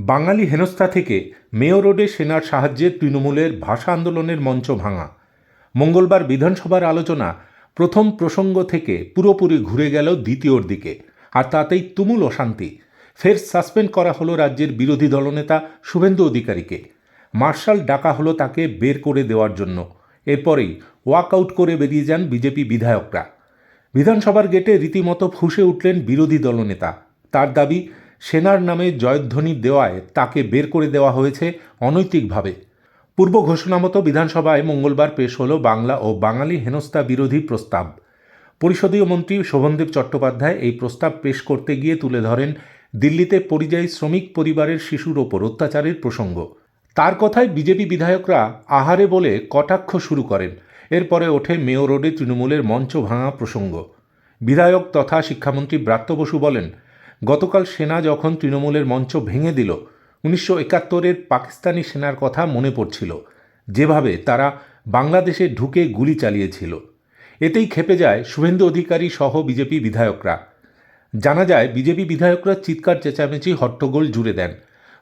বাঙালি হেনস্থা থেকে মেয়ো রোডে সেনার সাহায্যে তৃণমূলের ভাষা আন্দোলনের মঞ্চ ভাঙা। মঙ্গলবার বিধানসভার আলোচনা প্রথম প্রসঙ্গ থেকে পুরোপুরি ঘুরে গেল দ্বিতীয়র দিকে। আর তাতেই তুমুল অশান্তি। ফের সাসপেন্ড করা হলো রাজ্যের বিরোধী দলনেতা শুভেন্দু অধিকারীকে। মার্শাল ডাকা হলো তাকে বের করে দেওয়ার জন্য। এরপরেই ওয়াকআউট করে বেরিয়ে যান বিজেপি বিধায়করা। বিধানসভার গেটে রীতিমতো ফুঁসে উঠলেন বিরোধী দলনেতা। তার দাবি সেনার নামে জয়ধ্বনি দেওয়ায় তাকে বের করে দেওয়া হয়েছে অনৈতিকভাবে। পূর্ব ঘোষণা মতো বিধানসভায় মঙ্গলবার পেশ হল বাংলা ও বাঙালি হেনস্থা বিরোধী প্রস্তাব। পরিষদীয় মন্ত্রী শোভনদেব চট্টোপাধ্যায় এই প্রস্তাব পেশ করতে গিয়ে তুলে ধরেন, দিল্লিতে পরিযায়ী শ্রমিক পরিবারের শিশুর ওপর অত্যাচারের প্রসঙ্গ। তার কথায় বিজেপি বিধায়করা আহারে বলে কটাক্ষ শুরু করেন। এরপরে ওঠে মেয়ো রোডে তৃণমূলের মঞ্চ ভাঙা প্রসঙ্গ। বিধায়ক তথা শিক্ষামন্ত্রী ব্রাত্য বসু বলেন গতকাল সেনা যখন তৃণমূলের মঞ্চ ভেঙে দিল, উনিশশো একাত্তরের পাকিস্তানি সেনার কথা মনে পড়ছিল। যেভাবে তারা বাংলাদেশে ঢুকে গুলি চালিয়েছিল। এতেই খেপে যায় শুভেন্দু অধিকারী সহ বিজেপি বিধায়করা। জানা যায়, বিজেপি বিধায়করা চিৎকার, চেঁচামেচি, হট্টগোল জুড়ে দেন।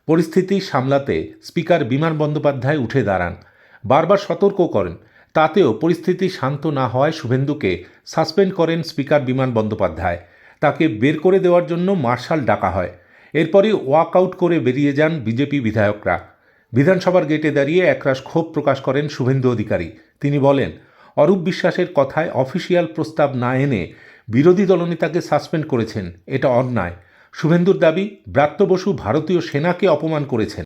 পরিস্থিতি সামলাতে স্পিকার বিমান বন্দ্যোপাধ্যায় উঠে দাঁড়ান। বারবার সতর্ক করেন। তাতেও পরিস্থিতি শান্ত না হওয়ায় শুভেন্দুকে সাসপেন্ড করেন স্পিকার বিমান বন্দ্যোপাধ্যায়। তাকে বের করে দেওয়ার জন্য মার্শাল ডাকা হয়। এরপরই ওয়াকআউট করে বেরিয়ে যান বিজেপি বিধায়করা। বিধানসভার গেটে দাঁড়িয়ে একরাশ ক্ষোভ প্রকাশ করেন শুভেন্দু অধিকারী। তিনি বলেন, অরূপ বিশ্বাসের কথায় অফিসিয়াল প্রস্তাব না এনে বিরোধী দলনেতাকে সাসপেন্ড করেছেন। এটা অন্যায়। শুভেন্দুর দাবি, ব্রাত্য বসু ভারতীয় সেনাকে অপমান করেছেন।